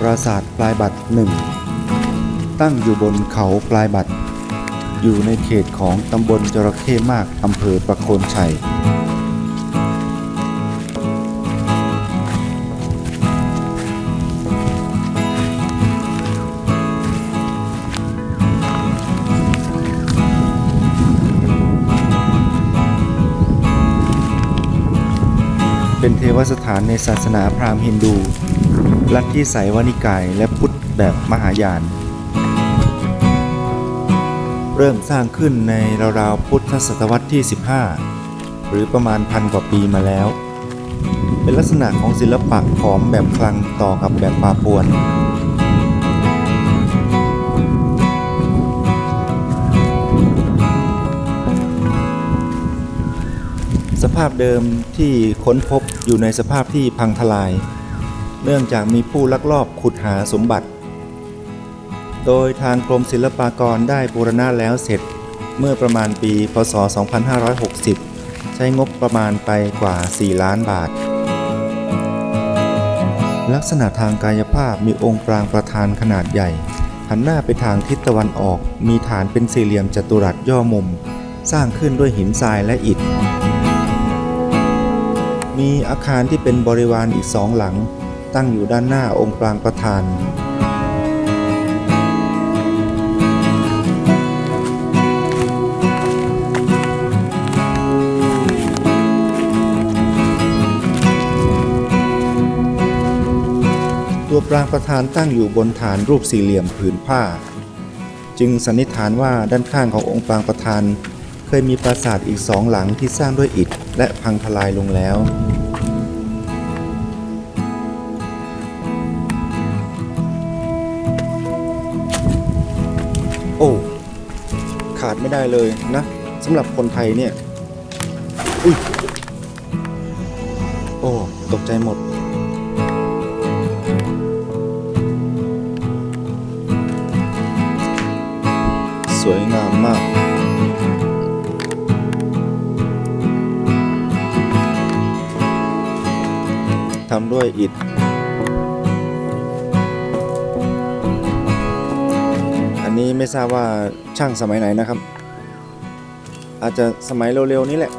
ปราสาทปลายบัตรหนึ่งตั้งอยู่บนเขาปลายบัตร อยู่ในเขตของตำบลจระเข้มากอำเภอประโคนชัย เป็นเทวสถานในศาสนาพราหมณ์ฮินดู ลัทธิไสยวานิกายและพุทธแบบมหายาน เริ่มสร้างขึ้นในราวๆพุทธศตวรรษที่ 15 หรือประมาณพันกว่าปีมาแล้ว เป็นลักษณะของศิลปะขอมแบบคลังต่อกับแบบปาปวนสภาพเดิมที่ค้นพบอยู่ในสภาพที่พังทลาย เนื่องจากมีผู้ลักลอบขุดหาสมบัติ โดยทางกรมศิลปากรได้บูรณะแล้วเสร็จเมื่อประมาณปี พศ 2560 ใช้งบประมาณไปกว่า 4 ล้านบาท ลักษณะทางกายภาพมีองค์ปรางประธานขนาดใหญ่ หันหน้าไปทางทิศตะวันออก มีฐานเป็นสี่เหลี่ยมจัตุรัสย่อมุม สร้างขึ้นด้วยหินทรายและอิฐ มีอาคารที่เป็นบริวารอีกสองหลัง ตั้งอยู่ด้านหน้าองค์ปรางประธาน ตัวปรางประธานตั้งอยู่บนฐานรูปสี่เหลี่ยมผืนผ้า จึงสันนิษฐานว่าด้านข้างขององค์ปรางประธาน เคยมีปราสาทอีกสองหลังที่สร้างด้วยอิฐและพังทลายลงแล้ว โอ้ขาดไม่ได้เลยนะสำหรับคนไทยเนี่ยอุ้ยโอ้ตกใจหมด สวยงามมากทำด้วยอิฐ นี้ไม่ทราบว่าช่างสมัยไหนนะครับ อาจจะสมัยเร็วๆนี้แหละ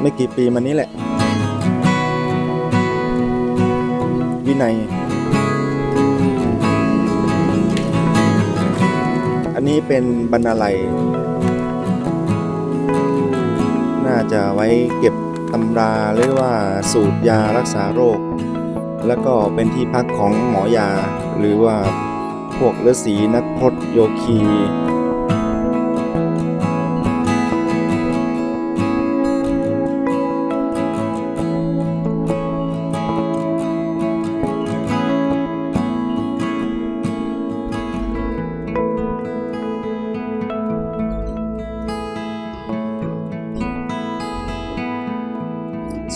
ไม่กี่ปีมานี้แหละ วินัย อันนี้เป็นบรรณาลัย น่าจะไว้เก็บตำราหรือว่าสูตรยารักษาโรค แล้วก็เป็นที่พักของหมอยาหรือว่า พวกฤาษีนักพรตโยคี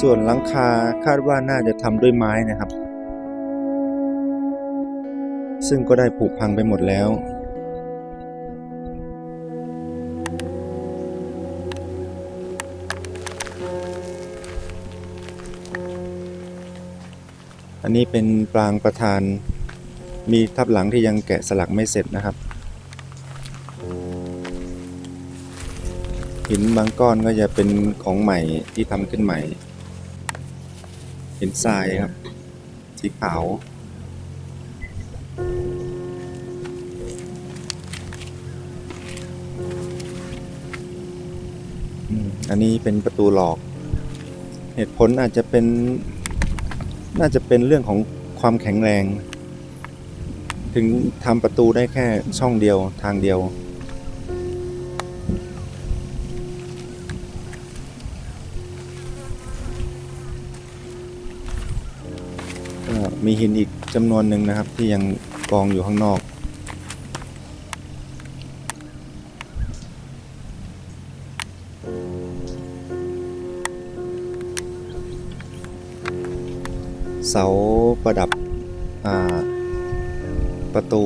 ส่วนหลังคาคาดว่าน่าจะทำด้วยไม้นะครับ ซึ่งก็ได้ผุพังไปหมดแล้ว อันนี้เป็นปรางประธาน มีทับหลังที่ยังแกะสลักไม่เสร็จนะครับ หินบางก้อนก็จะเป็นของใหม่ที่ทำขึ้นใหม่ หินทรายครับ สีขาว อันนี้เป็นประตูหลอก เหตุผลอาจจะเป็นน่าจะเป็นเรื่องของความแข็งแรง ถึงทำประตูได้แค่ช่องเดียวทางเดียว มีหินอีกจำนวนหนึ่งนะครับที่ยังกองอยู่ข้างนอก เสาประดับประตู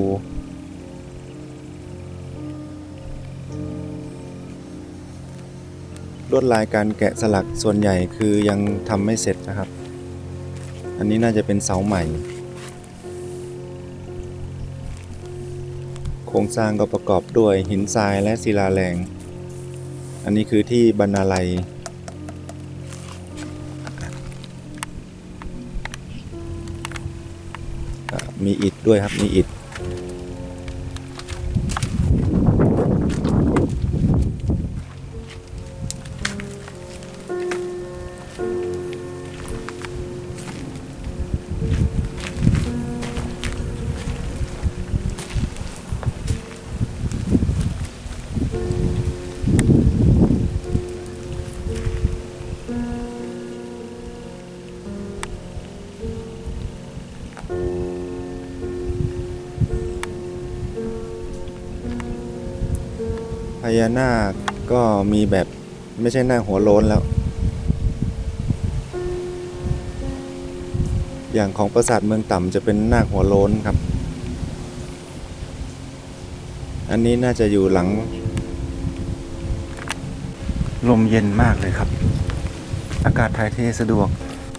ลวดลายการแกะสลักส่วนใหญ่คือยังทำไม่เสร็จนะครับ อันนี้น่าจะเป็นเสาใหม่ โครงสร้างก็ประกอบด้วยหินทรายและศิลาแรง อันนี้คือที่บรรณาลัย มีอิฐด้วยครับ มีอิฐ ญานาคก็มีแบบไม่ใช่หน้าหัวโล้นแล้ว อย่างของปราสาทเมืองต่ำจะเป็นหน้าหัวโล้นครับ อันนี้น่าจะอยู่หลัง ลมเย็นมากเลยครับ อากาศถ่ายเทสะดวก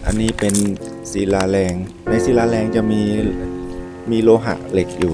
อันนี้เป็นศิลาแรง ในศิลาแรงจะมีมีโลหะเหล็กอยู่